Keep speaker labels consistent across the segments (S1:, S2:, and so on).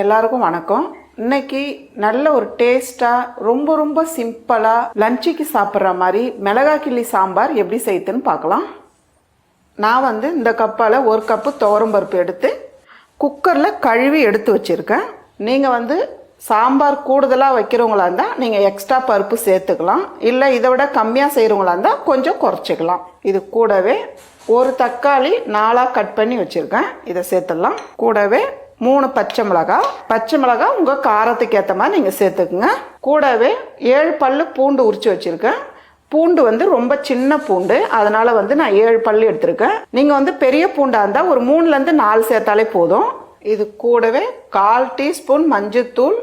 S1: எல்லாருக்கும் வணக்கம். இன்னைக்கு நல்ல ஒரு டேஸ்ட்டாக ரொம்ப ரொம்ப சிம்பிளாக லஞ்சுக்கு சாப்பிட்ற மாதிரி மிளகா கிள்ளி சாம்பார் எப்படி செய்யுதுன்னு பார்க்கலாம். நான் வந்து இந்த கப்பால் ஒரு கப்பு துவரம் பருப்பு எடுத்து குக்கரில் கழுவி எடுத்து வச்சுருக்கேன். நீங்கள் வந்து சாம்பார் கூடுதலாக வைக்கிறவங்களா இருந்தால் நீங்கள் எக்ஸ்ட்ரா பருப்பு சேர்த்துக்கலாம். இல்லை இதை விட கம்மியாக செய்கிறவங்களா இருந்தால் கொஞ்சம் குறைச்சிக்கலாம். இது கூடவே ஒரு தக்காளி நாலாக கட் பண்ணி வச்சுருக்கேன். இதை சேர்த்துடலாம். கூடவே மூணு பச்சை மிளகாய் பச்சை மிளகாய் உங்கள் காரத்துக்கு ஏற்ற மாதிரி நீங்கள் சேர்த்துக்குங்க. கூடவே ஏழு பல் பூண்டு உரிச்சு வச்சுருக்கேன். பூண்டு வந்து ரொம்ப சின்ன பூண்டு. அதனால வந்து நான் ஏழு பல் எடுத்திருக்கேன். நீங்கள் வந்து பெரிய பூண்டாக இருந்தால் ஒரு மூணுலேருந்து நாலு சேர்த்தாலே போதும். இது கூடவே கால் டீஸ்பூன் மஞ்சத்தூள்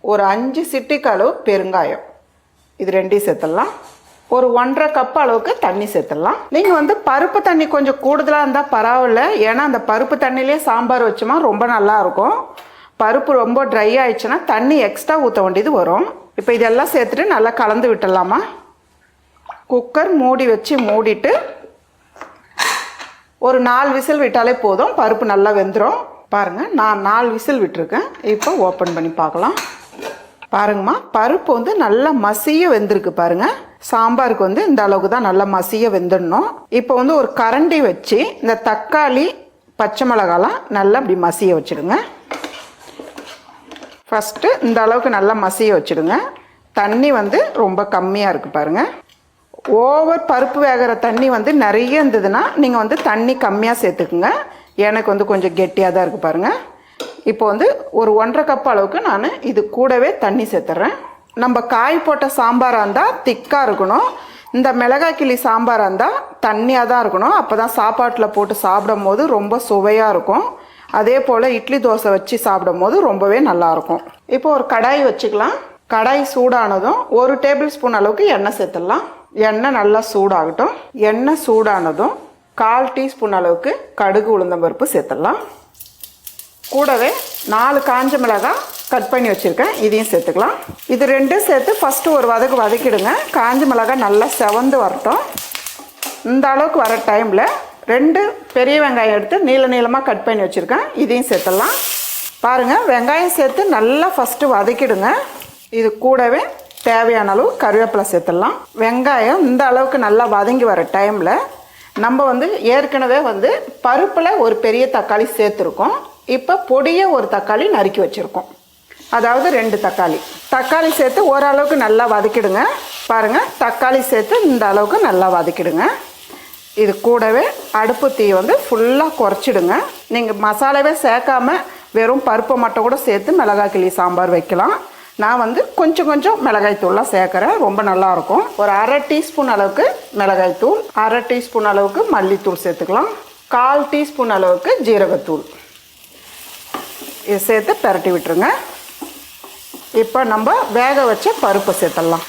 S1: ஒரு அஞ்சு சிட்டிக்கு அளவு பெருங்காயம். இது ரெண்டையும் சேர்த்துடலாம். ஒரு ஒன்றரை கப் அளவுக்கு தண்ணி சேர்த்துடலாம். நீங்கள் வந்து பருப்பு தண்ணி கொஞ்சம் கூடுதலாக இருந்தால் பரவாயில்ல. ஏன்னா அந்த பருப்பு தண்ணியிலே சாம்பார் வச்சோமா ரொம்ப நல்லா இருக்கும். பருப்பு ரொம்ப ட்ரை ஆயிடுச்சுன்னா தண்ணி எக்ஸ்ட்ரா ஊற்ற வேண்டியது வரும். இப்போ இதெல்லாம் சேர்த்துட்டு நல்லா கலந்து விட்டுடலாமா? குக்கர் மூடி வச்சு மூடிட்டு ஒரு நாலு விசில் விட்டாலே போதும். பருப்பு நல்லா வெந்துடும் பாருங்கள் நான் நாலு விசில் விட்டுருக்கேன். இப்போ ஓப்பன் பண்ணி பார்க்கலாம். பாருங்கம்மா பருப்பு வந்து நல்லா மசிய வெந்திருக்கு பாருங்கள் சாம்பாருக்கு வந்து இந்த அளவுக்கு தான் நல்லா மசிய வெந்துடணும். இப்போ வந்து ஒரு கரண்டி வச்சு இந்த தக்காளி பச்சை மிளகாலாம் நல்லா இப்படி மசிய வச்சுடுங்க. ஃபஸ்ட்டு இந்த அளவுக்கு நல்லா மசிய வச்சுடுங்க. தண்ணி வந்து ரொம்ப கம்மியாக இருக்குது பாருங்கள் ஓவர் பருப்பு வேகிற தண்ணி வந்து நிறைய இருந்ததுன்னா நீங்கள் வந்து தண்ணி கம்மியாக சேர்த்துக்குங்க. எனக்கு வந்து கொஞ்சம் கெட்டியாக தான் இருக்குது பாருங்கள் இப்போ வந்து ஒரு ஒன்றரை கப் அளவுக்கு நான் இது கூடவே தண்ணி சேர்த்துட்றேன் நம்ம காய் போட்ட சாம்பாராக இருந்தால் திக்காக இருக்கணும். இந்த மிளகாய் கிளி சாம்பாராக இருந்தால் தண்ணியாக தான் இருக்கணும். அப்போ தான் சாப்பாட்டில் போட்டு சாப்பிடும் போது ரொம்ப சுவையாக இருக்கும். அதே போல் இட்லி தோசை வச்சு சாப்பிடும் போது ரொம்பவே நல்லாயிருக்கும் இப்போ ஒரு கடாய் வச்சுக்கலாம். கடாய் சூடானதும் ஒரு டேபிள் ஸ்பூன் அளவுக்கு எண்ணெய் சேர்த்துடலாம். எண்ணெய் நல்லா சூடாகட்டும். எண்ணெய் சூடானதும் கால் டீஸ்பூன் அளவுக்கு கடுகு உளுந்தம்பருப்பு சேர்த்துடலாம். கூடவே நாலு காஞ்ச மிளகாய் கட் பண்ணி வச்சுருக்கேன். இதையும் சேர்த்துக்கலாம். இது ரெண்டும் சேர்த்து ஃபஸ்ட்டு ஒரு வதக்கு வதக்கிடுங்க. காஞ்ச மிளகாய் நல்லா செவந்து வரட்டும். இந்த அளவுக்கு வர டைமில் ரெண்டு பெரிய வெங்காயம் எடுத்து நீள நீளமாக கட் பண்ணி வச்சுருக்கேன். இதையும் சேர்த்துடலாம். பாருங்கள் வெங்காயம் சேர்த்து நல்லா ஃபஸ்ட்டு வதக்கிடுங்க. இது கூடவே தேவையான அளவு கருவேப்பிலை சேர்த்துடலாம். வெங்காயம் இந்த அளவுக்கு நல்லா வதங்கி வர டைமில் நம்ம வந்து ஏற்கனவே வந்து பருப்பில் ஒரு பெரிய தக்காளி சேர்த்துருக்கோம். இப்போ பொடியை ஒரு தக்காளி நறுக்கி வச்சுருக்கோம். அதாவது ரெண்டு தக்காளி. தக்காளி சேர்த்து ஓரளவுக்கு நல்லா வதக்கிடுங்க. பாருங்கள் தக்காளி சேர்த்து இந்த அளவுக்கு நல்லா வதக்கிடுங்க. இது கூடவே அடுப்பு தீ வந்து ஃபுல்லாக குறைச்சிடுங்க. நீங்கள் மசாலாவே சேர்க்காம வெறும் பருப்பை மட்டும் கூட சேர்த்து மிளகாய் கிளி சாம்பார் வைக்கலாம். நான் வந்து கொஞ்சம் கொஞ்சம் மிளகாய் தூள்லாம் சேர்க்குறேன். ரொம்ப நல்லாயிருக்கும் ஒரு அரை டீஸ்பூன் அளவுக்கு மிளகாய் தூள் அரை டீஸ்பூன் அளவுக்கு மல்லித்தூள் சேர்த்துக்கலாம். கால் டீஸ்பூன் அளவுக்கு ஜீரகத்தூள். இது சேர்த்து பரட்டி விட்டுருங்க. இப்போ நம்ம வேக வச்ச பருப்பை சேர்த்துடலாம்.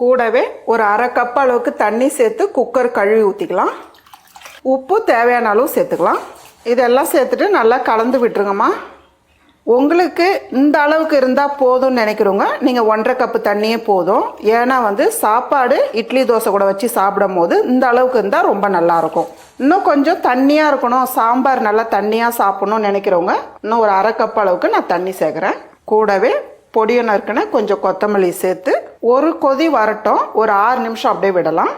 S1: கூடவே ஒரு அரை கப் அளவுக்கு தண்ணி சேர்த்து குக்கர் கழுவி ஊற்றிக்கலாம் உப்பு தேவையான அளவு சேர்த்துக்கலாம். இதெல்லாம் சேர்த்துட்டு நல்லா கலந்து விட்டுருங்கம்மா. உங்களுக்கு இந்த அளவுக்கு இருந்தால் போதும்னு நினைக்கிறவங்க நீங்கள் ஒன்றரை கப்பு தண்ணியே போதும். ஏன்னா வந்து சாப்பாடு இட்லி தோசை கூட வச்சு சாப்பிடும் போது இந்த அளவுக்கு இருந்தால் ரொம்ப நல்லாயிருக்கும் இன்னும் கொஞ்சம் தண்ணியாக இருக்கணும். சாம்பார் நல்லா தண்ணியாக சாப்பிடணும்னு நினைக்கிறவங்க இன்னும் ஒரு அரை கப் அளவுக்கு நான் தண்ணி சேர்க்குறேன். கூடவே பொடியை நறுக்கின கொஞ்சம் கொத்தமல்லி சேர்த்து ஒரு கொதி வரட்டும். ஒரு ஆறு நிமிஷம் அப்படியே விடலாம்.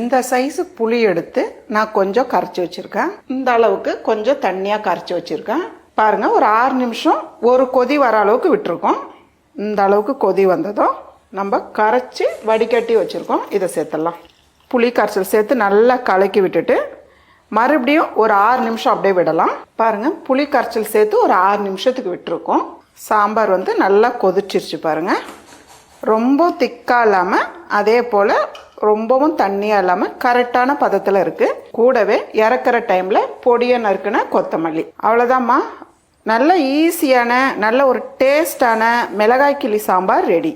S1: இந்த சைஸு புளி எடுத்து நான் கொஞ்சம் கரைச்சி வச்சுருக்கேன். இந்த அளவுக்கு கொஞ்சம் தண்ணியாக கரைச்சி வச்சுருக்கேன். பாருங்கள் ஒரு ஆறு நிமிஷம் ஒரு கொதி வர அளவுக்கு விட்டுருக்கோம். இந்த அளவுக்கு கொதி வந்ததும் நம்ம கரைச்சி வடிகட்டி வச்சுருக்கோம். இதை சேர்த்துடலாம். புளி கரைச்சல் சேர்த்து நல்லா கலக்கி விட்டுட்டு மறுபடியும் ஒரு ஆறு நிமிஷம் அப்படியே விடலாம். பாருங்கள் புளி கரைச்சல் சேர்த்து ஒரு ஆறு நிமிஷத்துக்கு விட்டுருக்கோம். சாம்பார் வந்து நல்லா கொதிச்சிருச்சு பாருங்கள் ரொம்ப திக்காக இல்லாமல் அதே போல் ரொம்பவும் தண்ணியாக இல்லாமல் கரெக்டான பதத்தில் இருக்குது கூடவே இறக்குற டைமில் பொடியை நறுக்குன கொத்தமல்லி. அவ்வளோதாம்மா நல்ல ஈஸியான நல்ல ஒரு டேஸ்டான மிளகாய் கிளி சாம்பார் ரெடி